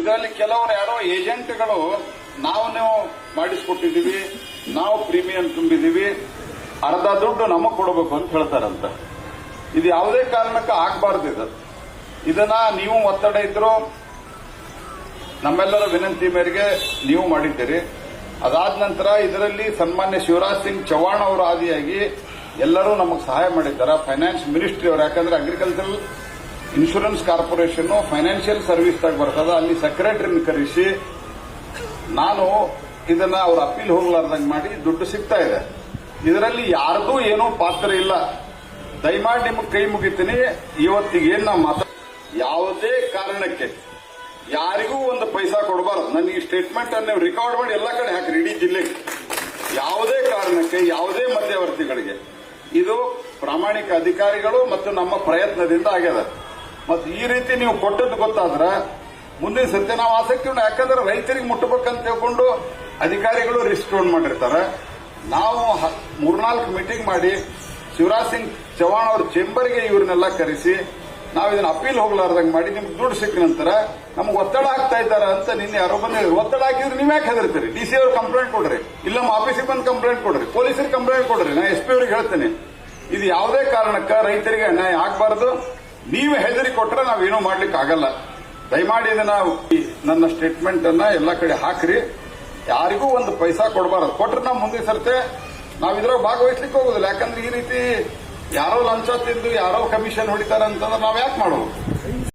ಇದರಲ್ಲಿ ಕೆಲವರು ಯಾರೋ ಏಜೆಂಟ್ಗಳು, ನಾವು ನೀವು ಮಾಡಿಸ್ಕೊಟ್ಟಿದ್ದೀವಿ, ನಾವು ಪ್ರೀಮಿಯಂ ತುಂಬಿದೀವಿ ಅರ್ಧ ದುಡ್ಡು ನಮಗೆ ಕೊಡಬೇಕು ಅಂತ ಹೇಳ್ತಾರಂತ. ಇದು ಯಾವುದೇ ಕಾರಣಕ್ಕೆ ಆಗಬಾರ್ದು ಇದು. ಇದನ್ನ ನೀವು ಒತ್ತಡ ಇದ್ರು ನಮ್ಮೆಲ್ಲರ ವಿನಂತಿ ಮೇರೆಗೆ ನೀವು ಮಾಡಿದ್ದೀರಿ. ಅದಾದ ನಂತರ ಇದರಲ್ಲಿ ಸನ್ಮಾನ್ಯ ಶಿವರಾಜ್ ಸಿಂಗ್ ಚೌಹಾಣ್ ಅವರು ಆದಿಯಾಗಿ ಎಲ್ಲರೂ ನಮಗೆ ಸಹಾಯ ಮಾಡಿದ್ದಾರೆ. ಫೈನಾನ್ಸ್ ಮಿನಿಸ್ಟ್ರಿ ಅವರು, ಯಾಕಂದ್ರೆ ಅಗ್ರಿಕಲ್ಚರಲ್ ಇನ್ಶೂರೆನ್ಸ್ ಕಾರ್ಪೊರೇಷನ್ ಫೈನಾನ್ಷಿಯಲ್ ಸರ್ವಿಸ್ದಾಗ ಬರ್ತದ, ಅಲ್ಲಿ ಸೆಕ್ರೆಟರಿನ ಕರೆಸಿ, ನಾನು ಇದನ್ನ ಅವ್ರ ಅಪೀಲ್ ಹೋಗ್ಲಾರ್ದಂಗೆ ಮಾಡಿ ದುಡ್ಡು ಸಿಗ್ತಾ ಇದೆ. ಇದರಲ್ಲಿ ಯಾರ್ದೂ ಏನೂ ಪಾತ್ರ ಇಲ್ಲ. ದಯಮಾಡಿ ನಿಮಗೆ ಕೈ ಮುಗಿತೀನಿ. ಇವತ್ತಿಗೆ ಏನ್ ನಾವು ಮಾತಾಡ ಯಾವುದೇ ಕಾರಣಕ್ಕೆ ಯಾರಿಗೂ ಒಂದು ಪೈಸಾ ಕೊಡಬಾರ್ದು. ನನಗೆ ಈ ಸ್ಟೇಟ್ಮೆಂಟ್ ಅನ್ನು ರೆಕಾರ್ಡ್ ಮಾಡಿ ಎಲ್ಲ ಕಡೆ ಹಾಕಿರಿ, ಇಡೀ ಜಿಲ್ಲೆಗೆ ಯಾವುದೇ ಕಾರಣಕ್ಕೆ, ಯಾವುದೇ ಮಧ್ಯವರ್ತಿಗಳಿಗೆ. ಇದು ಪ್ರಾಮಾಣಿಕ ಅಧಿಕಾರಿಗಳು ಮತ್ತು ನಮ್ಮ ಪ್ರಯತ್ನದಿಂದ ಆಗ್ಯದ. ಮತ್ತು ಈ ರೀತಿ ನೀವು ಕೊಟ್ಟದ್ದು ಗೊತ್ತಾದ್ರೆ ಮುಂದಿನ ಸತ್ಯ ನಾವು ಆಸಕ್ತಿ ಉಂಟು. ಯಾಕಂದ್ರೆ ರೈತರಿಗೆ ಮುಟ್ಟಬೇಕಂತ ತಿಳ್ಕೊಂಡು ಅಧಿಕಾರಿಗಳು ರಿಸ್ಕ್ ತಗೊಂಡ್ ಮಾಡಿರ್ತಾರೆ. ನಾವು ಮೂರ್ನಾಲ್ಕು ಮೀಟಿಂಗ್ ಮಾಡಿ ಶಿವರಾಜ್ ಸಿಂಗ್ ಚೌಹಾಣ್ ಅವ್ರ ಚೇಂಬರ್ಗೆ ಇವ್ರನ್ನೆಲ್ಲ ಕರೆಸಿ ನಾವು ಇದನ್ನ ಅಪೀಲ್ ಹೋಗ್ಲಾರ್ದಂಗೆ ಮಾಡಿ ನಿಮ್ಗೆ ದುಡ್ಡು ಸಿಕ್ಕ ನಂತರ ನಮ್ಗೆ ಒತ್ತಡ ಆಗ್ತಾ ಇದ್ದಾರೆ ಅಂತ ನಿನ್ನೆ ಯಾರೋ ಒತ್ತಡ ಹಾಕಿದ್ರೆ ನೀವ್ ಯಾಕೆ ಹೆದರ್ತೀರಿ? ಡಿ ಸಿ ಅವ್ರಿಗೆ ಕಂಪ್ಲೇಂಟ್ ಕೊಡ್ರಿ. ಇಲ್ಲ ನಮ್ಮ ಆಫೀಸಿಗೆ ಬಂದು ಕಂಪ್ಲೇಂಟ್ ಕೊಡ್ರಿ. ಪೊಲೀಸರಿಗೆ ಕಂಪ್ಲೇಂಟ್ ಕೊಡ್ರಿ. ನಾ ಎಸ್ ಪಿ ಅವ್ರಿಗೆ ಹೇಳ್ತೇನೆ. ಇದು ಯಾವುದೇ ಕಾರಣಕ್ಕೆ ರೈತರಿಗೆ ಅನ್ಯಾಯ ಆಗಬಾರ್ದು. ನೀವು ಹೆದರಿ ಕೊಟ್ರೆ ನಾವೇನೂ ಮಾಡ್ಲಿಕ್ಕೆ ಆಗಲ್ಲ ದಯಮಾಡಿ ಇದನ್ನ ನನ್ನ ಸ್ಟೇಟ್ಮೆಂಟ್ ಅನ್ನ ಎಲ್ಲ ಕಡೆ ಹಾಕ್ರಿ. ಯಾರಿಗೂ ಒಂದು ಪೈಸಾ ಕೊಡಬಾರದು. ಕೊಟ್ರೆ ನಾವು ಮುಂದಿನ ಸರ್ತೆ, ನಾವು ಇದ್ರಾಗ ಭಾಗವಹಿಸ್ಲಿಕ್ಕೆ ಹೋಗುದಿಲ್ಲ. ಯಾಕಂದ್ರೆ ಈ ರೀತಿ ಯಾರೋ ಲಂಚ ತಿಂದು ಯಾರೋ ಕಮಿಷನ್ ಹೊಡಿತಾರೆ ಅಂತಂದ್ರೆ ನಾವು ಯಾಕೆ ಮಾಡೋದು?